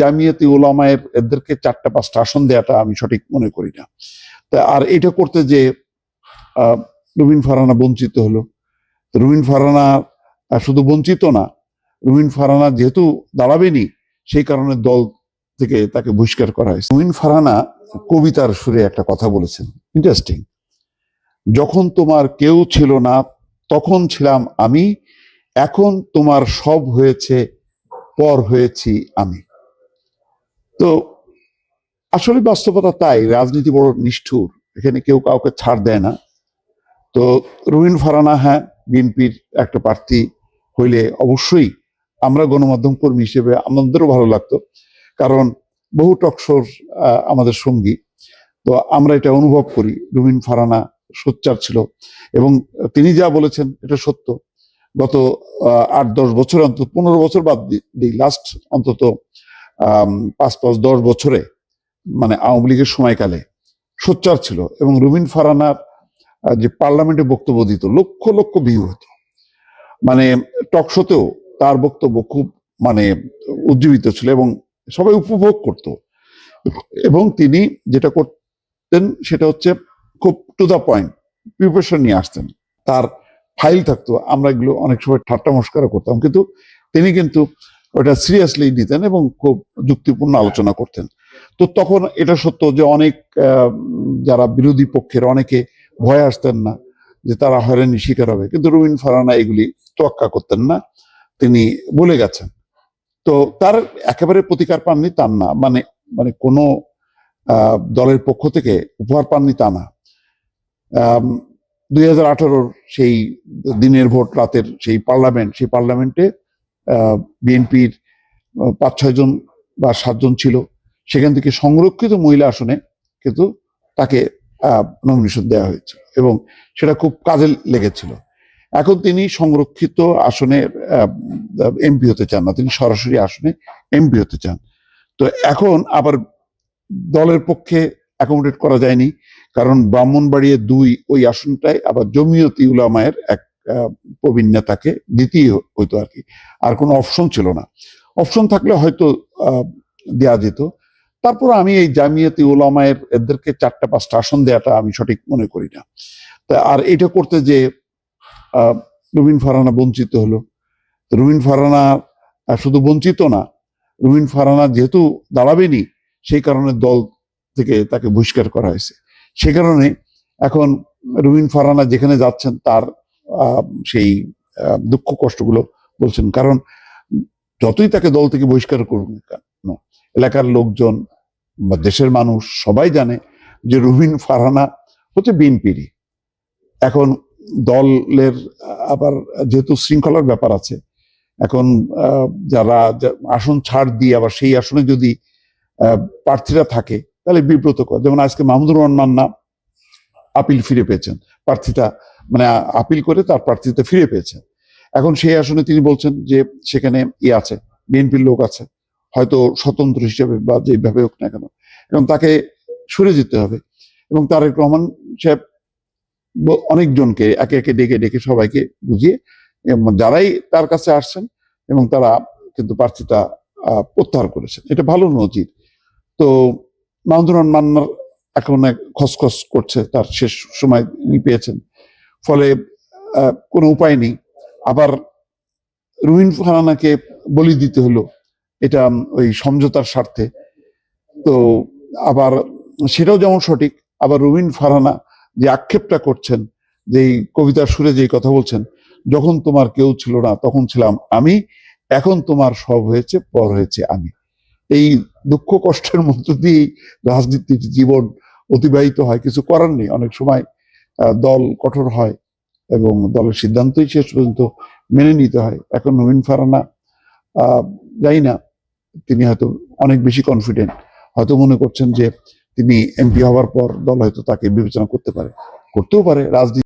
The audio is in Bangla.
জামিয়াতি ওলামায়ের এদেরকে চারটা, পাঁচটা আসন দেওয়াটা আমি সঠিক মনে করি না। তা আর এটা করতে যে রুবিন ফারানা বঞ্চিত হলো। রুবিন ফারানা শুধু বঞ্চিত না রুবিন ফারানা যেহেতু দাঁড়াবেনি, সেই কারণে দল থেকে তাকে বহিষ্কার করা হয়েছে। রুবিন ফারানা কবিতার সুরে একটা কথা বলেছেন ইন্টারেস্টিং যখন তোমার কেউ ছিল না, তখন ছিলাম আমি, এখন তোমার সব হয়েছে, পর হয়েছি আমি। তো আসলে বাস্তবতা তাই, রাজনীতি বড় নিষ্ঠুর। এখানে কেউ কাউকে ছাড় দেয় না। তো রুবিন ফারানা হ্যাঁ বিএনপির একটা প্রার্থী হইলে অবশ্যই আমরা গণমাধ্যম কর্মী হিসেবে আমাদেরও ভালো লাগতো। কারণ বহু টকশোর আমাদের সঙ্গী। তো আমরা এটা অনুভব করি রুবিন ফারানা সোচ্চার ছিল। এবং তিনি যা বলেছেন, এটা সত্য। গত আট দশ বছর অন্তত, পনেরো বছর বাদ দিই লাস্ট অন্তত পাঁচ পাঁচ দশ বছরে মানে আওয়ামী লীগের সময়কালে সোচ্চার ছিল এবং রুবিন ফারানার যে পার্লামেন্টে বক্তব্য দিত, লক্ষ লক্ষ ভিউ হতো। মানে টকশোতেও তার বক্তব্য খুব মানে উজ্জীবিত ছিল এবং সবাই উপভোগ করত। এবং তিনি যেটা করতেন সেটা হচ্ছে খুব টু দা পয়েন্ট প্রিপারেশন নিয়ে আসতেন। তার ফাইল থাকতো, আমরা এগুলো অনেক সময় ঠাট্টা মস্কারা করতাম, কিন্তু তিনি কিন্তু ওটা সিরিয়াসলি নিতেন এবং খুব যুক্তিপূর্ণ আলোচনা করতেন। তো তখন এটা সত্য যে অনেক যারা বিরোধী পক্ষের অনেকে ভয় আসতেন না যে তারা হয়রানি শিকার হবে। কিন্তু রুবিন ফারানা এগুলি তোয়াক্কা করতেন না। তিনি বলে গেছেন। তো তার একেবারে প্রতিকার পাননি তার না। মানে মানে কোনো দলের পক্ষ থেকে উপহার পাননি তা না। দুই সেই দিনের ভোট রাতের সেই পার্লামেন্ট, সেই পার্লামেন্টে বিএনপির পাঁচ ছয়জন বা সাতজন ছিল, সেখান থেকে সংরক্ষিত মহিলা আসনে কিন্তু তাকে নমিনেশন দেওয়া হয়েছিল এবং সেটা খুব কাজে লেগেছিল। এখন তিনি সংরক্ষিত আসনে এমপি হতে চান না, তিনি সরাসরি আসনে এমপি হতে চান। তো এখন আবার দলের পক্ষে অ্যাকোমোডেট করা যায়নি, কারণ ব্রাহ্মণবাড়িয়া দুই ওই আসনটায় আবার জমিয়তি উলামায়ের এক প্রবীণ নেতাকে দ্বিতীয় হইতো আর কি। আর কোনো অপশন ছিল না। অপশন থাকলে হয়তো দেয়া যেত। তারপর আমি এই জামিয়াতি ওলামায়ের এদেরকে চারটা, পাঁচটা আসন দেওয়াটা আমি সঠিক মনে করি না। তা আর এটা করতে যে রুবিন ফারানা বঞ্চিত হলো। রুবিন ফারানা শুধু বঞ্চিত না, রুবিন ফারানা যেহেতু দাঁড়াবেনি, সেই কারণে দল থেকে তাকে বহিষ্কার করা হয়েছে। সে কারণে এখন রুবিন ফারানা যেখানে যাচ্ছেন, তার সেই দুঃখ কষ্টগুলো বলছেন। কারণ যতই তাকে দল থেকে বহিষ্কার করুন কেন, এলাকার লোকজন বা দেশের মানুষ সবাই জানে যে রুবিন ফারহানা হচ্ছে বিএনপিরই। এখন দলের আবার যেহেতু শৃঙ্খলার ব্যাপার আছে, এখন যারা আসন ছাড় দিয়ে আবার সেই আসনে যদি প্রার্থীরা থাকে, তাহলে বিব্রতকর। যেমন আজকে মাহমুদুর রহমান মান্না আপিল ফিরে পেয়েছেন। প্রার্থীতা মানে আপিল করে তার প্রার্থীতা ফিরে পেয়েছেন। এখন সেই আসনে তিনি বলছেন যে সেখানে ই আছে, বিএনপির লোক আছে, হয়তো স্বতন্ত্র হিসেবে বা যেভাবে হোক না কেন। এবং তাকে সরে যেতে হবে। এবং তারেক রহমান সাহেব অনেকজনকে একে একে ডেকে ডেকে সবাইকে বুঝিয়ে যারাই তার কাছে আসছেন এবং তারা কিন্তু প্রার্থীটা প্রত্যাহার করেছেন। এটা ভালো নজির। তো মাহমুদুর রহমান মান্নার এখন এক খসখস করছে, তার শেষ সময় পেয়েছেন। ফলে কোনো উপায় নেই। আবার রুহিন ফারানাকে বলি দিতে হলো, এটা ওই সমঝোতার স্বার্থে। তো আবার সেটাও যেমন সঠিক, আবার রুবিন ফারহানা যে আক্ষেপটা করছেন, যে কবিতার সুরে যে কথা বলছেন, যখন তোমার কেউ ছিল না, তখন ছিলাম আমি, এখন তোমার সব হয়েছে, পর হয়েছে আমি। এই দুঃখ কষ্টের মধ্য দিয়েই রাজনীতির জীবন অতিবাহিত হয়, কিছু করার নেই। অনেক সময় দল কঠোর হয় এবং দলের সিদ্ধান্তই শেষ পর্যন্ত মেনে নিতে হয়। এখন নবীন ফারানা যাই না, তিনি হয়তো অনেক বেশি কনফিডেন্ট হয়তো মনে করছেন যে তিনি এমপি হওয়ার পর দল হয়তো তাকে বিবেচনা করতে পারে। করতেও পারে, রাজনীতি